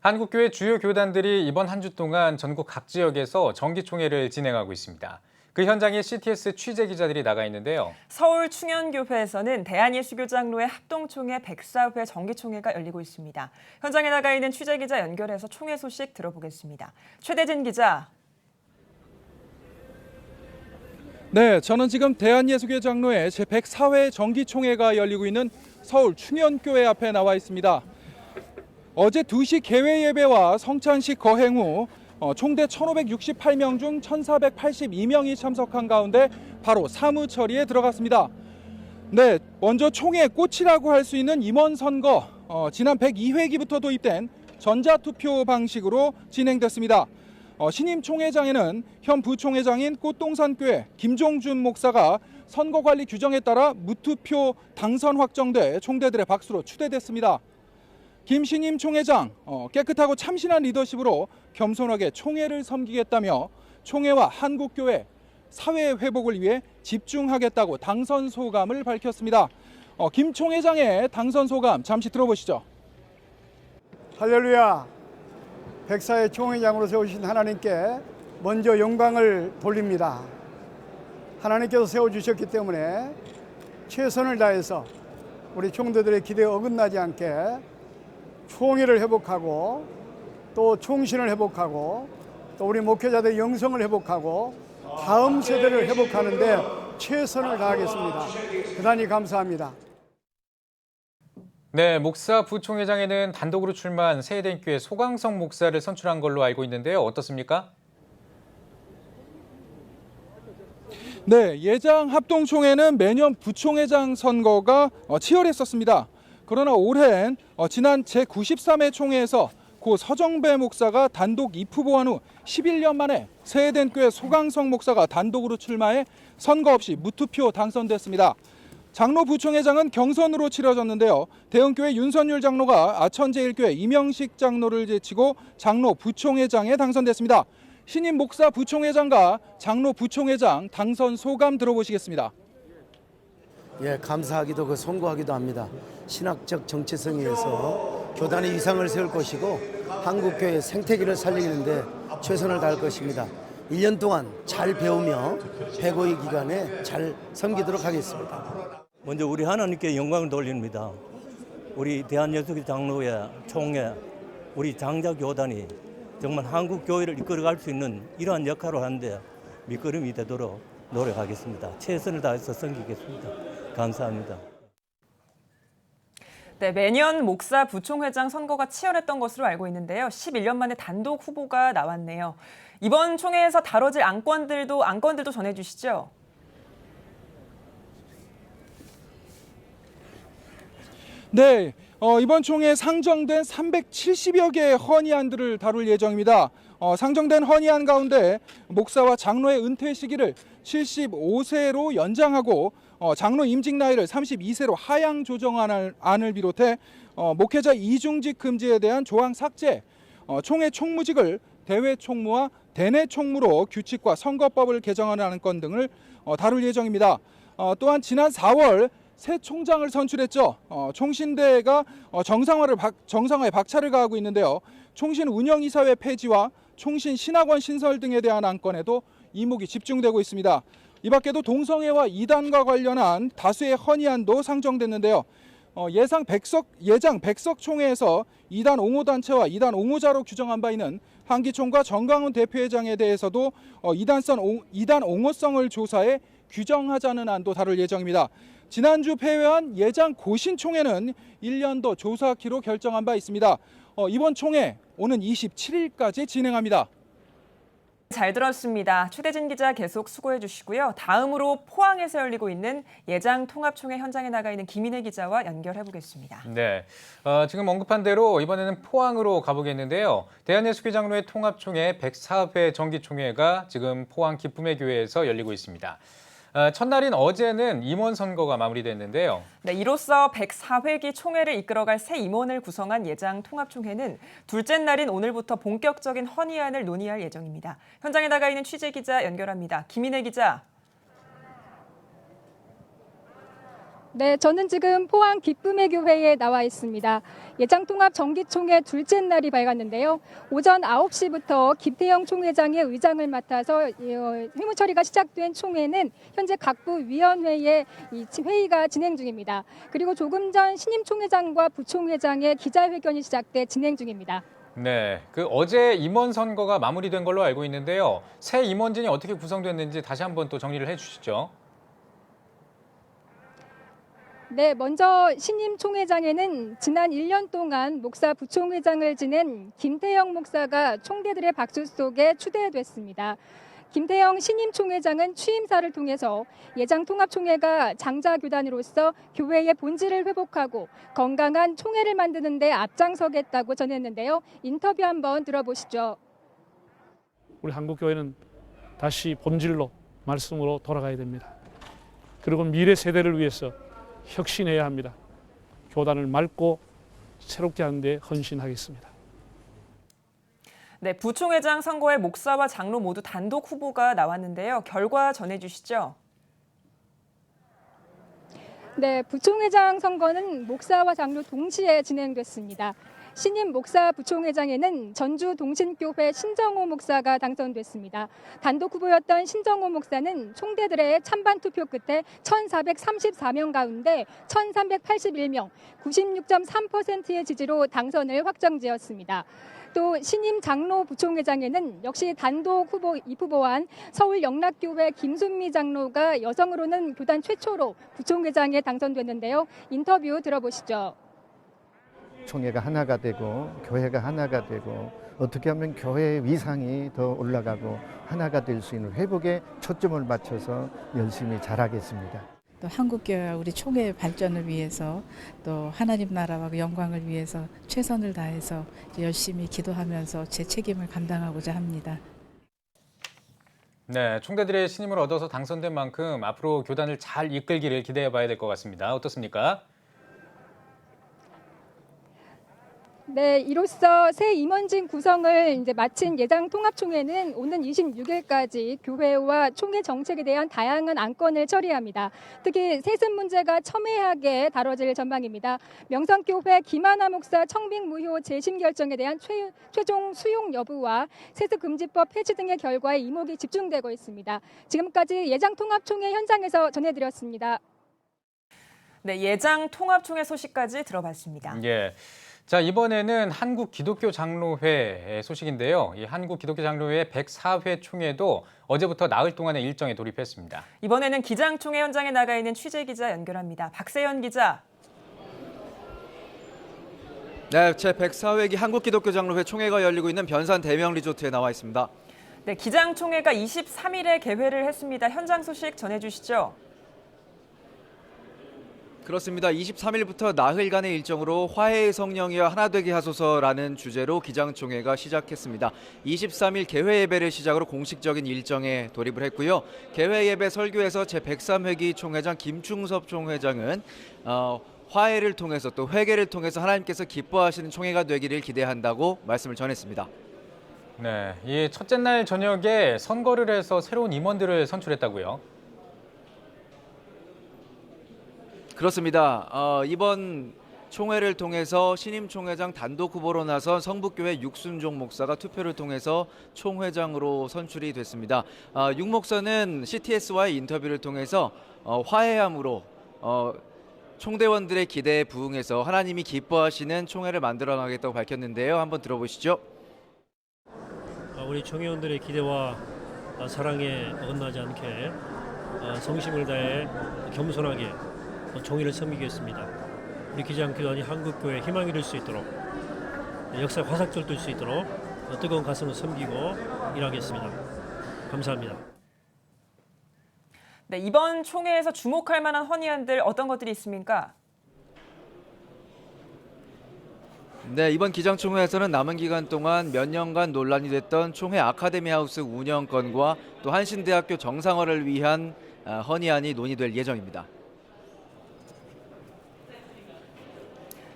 한국교회 주요 교단들이 이번 한 주 동안 전국 각 지역에서 정기총회를 진행하고 있습니다. 그 현장에 CTS 취재 기자들이 나가 있는데요. 서울 충현교회에서는 대한예수교장로회 합동총회 104회 정기총회가 열리고 있습니다. 현장에 나가 있는 취재 기자 연결해서 총회 소식 들어보겠습니다. 최대진 기자. 네, 저는 지금 대한예수교 장로회 제104회 정기총회가 열리고 있는 서울 충현교회 앞에 나와 있습니다. 어제 2시 개회 예배와 성찬식 거행 후 어, 총대 1,568명 중 1,482명이 참석한 가운데 바로 사무 처리에 들어갔습니다. 네, 먼저 총회 꽃이라고 할 수 있는 임원 선거 어, 지난 102회기부터 도입된 전자투표 방식으로 진행됐습니다. 어, 신임 총회장에는 현 부총회장인 꽃동산교회 김종준 목사가 선거관리 규정에 따라 무투표 당선 확정돼 총대들의 박수로 추대됐습니다. 김 신임 총회장 어, 깨끗하고 참신한 리더십으로 겸손하게 총회를 섬기겠다며 총회와 한국교회 사회 회복을 위해 집중하겠다고 당선 소감을 밝혔습니다. 어, 김 총회장의 당선 소감 잠시 들어보시죠. 할렐루야. 백사의 총회장으로 세우신 하나님께 먼저 영광을 돌립니다. 하나님께서 세워주셨기 때문에 최선을 다해서 우리 총대들의 기대에 어긋나지 않게 총의를 회복하고 또 총신을 회복하고 또 우리 목회자들의 영성을 회복하고 다음 세대를 회복하는데 최선을 다하겠습니다. 대단히 감사합니다. 네, 목사 부총회장에는 단독으로 출마한 세대교회 소강성 목사를 선출한 걸로 알고 있는데요. 어떻습니까? 네, 예장 합동총회는 매년 부총회장 선거가 어, 치열했었습니다. 그러나 올해는 어, 지난 제93회 총회에서 고 서정배 목사가 단독 입후보한 후 11년 만에 세해된 교회 소강성 목사가 단독으로 출마해 선거 없이 무투표 당선됐습니다. 장로 부총회장은 경선으로 치러졌는데요. 대흥교회 윤선율 장로가 아천제일교회 이명식 장로를 제치고 장로 부총회장에 당선됐습니다. 신임 목사 부총회장과 장로 부총회장 당선 소감 들어보시겠습니다. 예, 감사하기도 그 송구하기도 합니다. 신학적 정체성에 의해서 교단의 위상을 세울 것이고 한국교회 생태계를 살리는데 최선을 다할 것입니다. 1년 동안 잘 배우며 배고의 기간에 잘 섬기도록 하겠습니다. 먼저 우리 하나님께 영광을 돌립니다. 우리 대한예수교 장로회 총회, 우리 장자 교단이 정말 한국 교회를 이끌어갈 수 있는 이러한 역할을 하는데 밑거름이 되도록 노력하겠습니다. 최선을 다해서 섬기겠습니다. 감사합니다. 네, 매년 목사 부총회장 선거가 치열했던 것으로 알고 있는데요. 11년 만에 단독 후보가 나왔네요. 이번 총회에서 다뤄질 안건들도 안건들도 전해 주시죠. 네, 어, 이번 총회에 상정된 370여 개의 헌의안들을 다룰 예정입니다. 어, 상정된 헌의안 가운데 목사와 장로의 은퇴 시기를 75세로 연장하고 어, 장로 임직 나이를 32세로 하향 조정안을 안을 비롯해 어, 목회자 이중직 금지에 대한 조항 삭제, 어, 총회 총무직을 대외 총무와 대내 총무로 규칙과 선거법을 개정하는 건 등을 어, 다룰 예정입니다. 어, 또한 지난 4월 새 총장을 선출했죠. 어, 총신대가 어, 정상화를 박, 정상화에 박차를 가하고 있는데요. 총신 운영이사회 폐지와 총신 신학원 신설 등에 대한 안건에도 이목이 집중되고 있습니다. 이 밖에도 동성애와 이단과 관련한 다수의 헌의안도 상정됐는데요. 어, 예상 백석 예장 백석 총회에서 이단 옹호 단체와 이단 옹호자로 규정한 바 있는 한기총과 정강훈 대표회장에 대해서도 어, 이단성 옹, 이단 옹호성을 조사해 규정하자는 안도 다룰 예정입니다. 지난주 폐회한 예장 고신 총회는 1년 더 조사키로 결정한 바 있습니다. 어, 이번 총회 오는 27일까지 진행합니다. 잘 들었습니다. 최대진 기자 계속 수고해 주시고요. 다음으로 포항에서 열리고 있는 예장 통합총회 현장에 나가 있는 김인혜 기자와 연결해 보겠습니다. 네, 어, 지금 언급한 대로 이번에는 포항으로 가보겠는데요. 대한예수교 장로회 통합총회 104회 정기총회가 지금 포항 기쁨의 교회에서 열리고 있습니다. 어, 첫날인 어제는 임원 선거가 마무리됐는데요. 네, 이로써 104회기 총회를 이끌어갈 새 임원을 구성한 예장 통합총회는 둘째 날인 오늘부터 본격적인 헌의안을 논의할 예정입니다. 현장에 나가 있는 취재 기자 연결합니다. 김인혜 기자. 네, 저는 지금 포항 기쁨의 교회에 나와 있습니다. 예장통합 정기총회 둘째 날이 밝았는데요. 오전 9시부터 김태형 총회장의 의장을 맡아서 어, 회무 처리가 시작된 총회는 현재 각부 위원회의 이 회의가 진행 중입니다. 그리고 조금 전 신임 총회장과 부총회장의 기자회견이 시작돼 진행 중입니다. 네, 그 어제 임원 선거가 마무리된 걸로 알고 있는데요. 새 임원진이 어떻게 구성됐는지 다시 한번 또 정리를 해주시죠. 네, 먼저 신임 총회장에는 지난 1년 동안 목사 부총회장을 지낸 김태형 목사가 총대들의 박수 속에 추대됐습니다. 김태형 신임 총회장은 취임사를 통해서 예장 통합총회가 장자 교단으로서 교회의 본질을 회복하고 건강한 총회를 만드는 데 앞장서겠다고 전했는데요. 인터뷰 한번 들어보시죠. 우리 한국 교회는 다시 본질로 말씀으로 돌아가야 됩니다. 그리고 미래 세대를 위해서 혁신해야 합니다. 교단을 맑고 새롭게 하는 데 헌신하겠습니다. 네, 부총회장 선거에 목사와 장로 모두 단독 후보가 나왔는데요. 결과 전해주시죠. 네, 부총회장 선거는 목사와 장로 동시에 진행됐습니다. 신임 목사 부총회장에는 전주 동신교회 신정호 목사가 당선됐습니다. 단독 후보였던 신정호 목사는 총대들의 찬반 투표 끝에 1,434명 가운데 1,381명, 96.3%의 지지로 당선을 확정지었습니다. 또 신임 장로 부총회장에는 역시 단독 후보 입후보한 서울 영락교회 김순미 장로가 여성으로는 교단 최초로 부총회장에 당선됐는데요. 인터뷰 들어보시죠. 총회가 하나가 되고 교회가 하나가 되고 어떻게 하면 교회의 위상이 더 올라가고 하나가 될 수 있는 회복에 초점을 맞춰서 열심히 잘하겠습니다. 또 한국교회와 우리 총회 발전을 위해서 또 하나님 나라와 그 영광을 위해서 최선을 다해서 열심히 기도하면서 제 책임을 감당하고자 합니다. 네, 총대들의 신임을 얻어서 당선된 만큼 앞으로 교단을 잘 이끌기를 기대해 봐야 될 것 같습니다. 어떻습니까? 네, 이로써 새 임원진 구성을 이제 마친 예장 통합총회는 오는 26일까지 교회와 총회 정책에 대한 다양한 안건을 처리합니다. 특히 세습 문제가 첨예하게 다뤄질 전망입니다. 명성교회 김하나 목사 청빙 무효 재심 결정에 대한 최, 최종 수용 여부와 세습 금지법 폐지 등의 결과에 이목이 집중되고 있습니다. 지금까지 예장 통합총회 현장에서 전해드렸습니다. 네, 예장 통합총회 소식까지 들어봤습니다. 예. 자, 이번에는 한국 기독교 장로회 소식인데요. 이 한국 기독교 장로회 104회 총회도 어제부터 나흘 동안의 일정에 돌입했습니다. 이번에는 기장총회 현장에 나가 있는 취재 기자 연결합니다. 박세현 기자. 네, 제 104회기 한국 기독교 장로회 총회가 열리고 있는 변산 대명 리조트에 나와 있습니다. 네, 기장총회가 23일에 개회를 했습니다. 현장 소식 전해 주시죠. 그렇습니다. 23일부터 나흘간의 일정으로 화해의 성령이여 하나 되게 하소서라는 주제로 기장총회가 시작했습니다. 23일 개회 예배를 시작으로 공식적인 일정에 돌입을 했고요. 개회 예배 설교에서 제 103회기 총회장 김충섭 총회장은 어, 화해를 통해서 또 회개를 통해서 하나님께서 기뻐하시는 총회가 되기를 기대한다고 말씀을 전했습니다. 네, 이 첫째 날 저녁에 선거를 해서 새로운 임원들을 선출했다고요. 그렇습니다. 어, 이번 총회를 통해서 신임 총회장 단독 후보로 나선 성북교회 육순종 목사가 투표를 통해서 총회장으로 선출이 됐습니다. 어, 육 목사는 CTS와의 인터뷰를 통해서 어, 화해함으로 어, 총대원들의 기대에 부응해서 하나님이 기뻐하시는 총회를 만들어 나가겠다고 밝혔는데요. 한번 들어보시죠. 어, 우리 총회원들의 기대와 어, 사랑에 어긋나지 않게 어, 성심을 다해 겸손하게 종의를 섬기겠습니다. 우리 기장교단이 한국교회 희망이 될 수 있도록 역사 화살줄 뜰수 있도록 뜨거운 가슴을 섬기고 일하겠습니다. 감사합니다. 네, 이번 총회에서 주목할 만한 헌의안들 어떤 것들이 있습니까? 네, 이번 기장총회에서는 남은 기간 동안 몇 년간 논란이 됐던 총회 아카데미 하우스 운영권과 또 한신대학교 정상화를 위한 아, 헌의안이 논의될 예정입니다.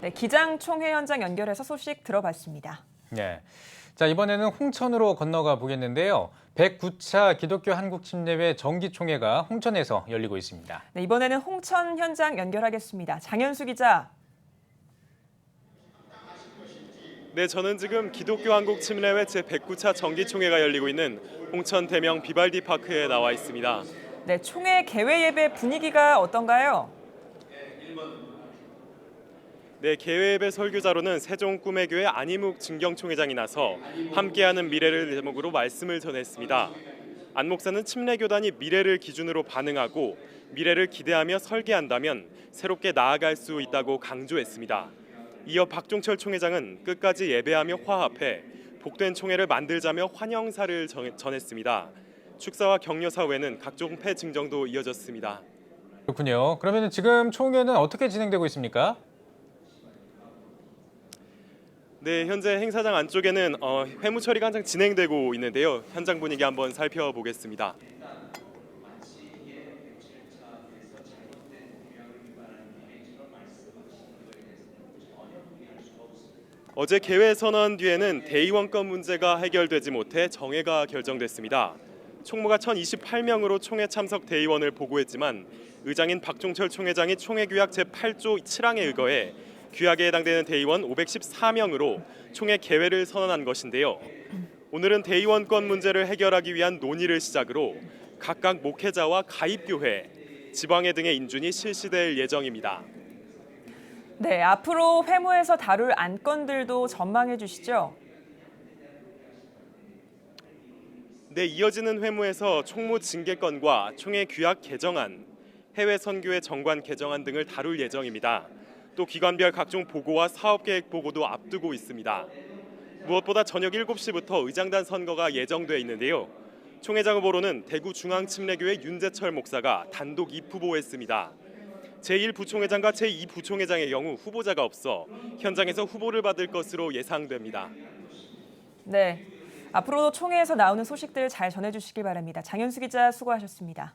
네, 기장 총회 현장 연결해서 소식 들어봤습니다. 네. 자, 이번에는 홍천으로 건너가 보겠는데요. 109차 기독교 한국 침례회 정기총회가 홍천에서 열리고 있습니다. 네, 이번에는 홍천 현장 연결하겠습니다. 장현수 기자. 네, 저는 지금 기독교 한국 침례회 제 109차 정기총회가 열리고 있는 홍천 대명 비발디 파크에 나와 있습니다. 네, 총회 개회 예배 분위기가 어떤가요? 네, 개회예배 설교자로는 세종 꿈의 교회 안희묵 진경총회장이 나서 함께하는 미래를 제목으로 말씀을 전했습니다. 안 목사는 침례교단이 미래를 기준으로 반응하고 미래를 기대하며 설계한다면 새롭게 나아갈 수 있다고 강조했습니다. 이어 박종철 총회장은 끝까지 예배하며 화합해 복된 총회를 만들자며 환영사를 전- 전했습니다. 축사와 격려사 외에는 각종 폐 증정도 이어졌습니다. 그렇군요. 그러면 지금 총회는 어떻게 진행되고 있습니까? 네, 현재 행사장 안쪽에는 어, 회무 처리가 한창 진행되고 있는데요. 현장 분위기 한번 살펴보겠습니다. 어제 개회 선언 뒤에는 대의원권 문제가 해결되지 못해 정회가 결정됐습니다. 총무가 1028명으로 총회 참석 대의원을 보고했지만 의장인 박종철 총회장이 총회 규약 제8조 7항에 의거해 규약에 해당되는 대의원 514명으로 총회 개회를 선언한 것인데요. 오늘은 대의원권 문제를 해결하기 위한 논의를 시작으로 각각 목회자와 가입교회, 지방회 등의 인준이 실시될 예정입니다. 네, 앞으로 회무에서 다룰 안건들도 전망해 주시죠. 네, 이어지는 회무에서 총무 징계건과 총회 규약 개정안, 해외 선교회 정관 개정안 등을 다룰 예정입니다. 또 기관별 각종 보고와 사업 계획 보고도 앞두고 있습니다. 무엇보다 저녁 7시부터 의장단 선거가 예정돼 있는데요. 총회장 후보로는 대구 중앙침례교회 윤재철 목사가 단독 입후보했습니다. 제1 부총회장과 제2 부총회장의 경우 후보자가 없어 현장에서 후보를 받을 것으로 예상됩니다. 네, 앞으로도 총회에서 나오는 소식들 잘 전해주시길 바랍니다. 장현수 기자 수고하셨습니다.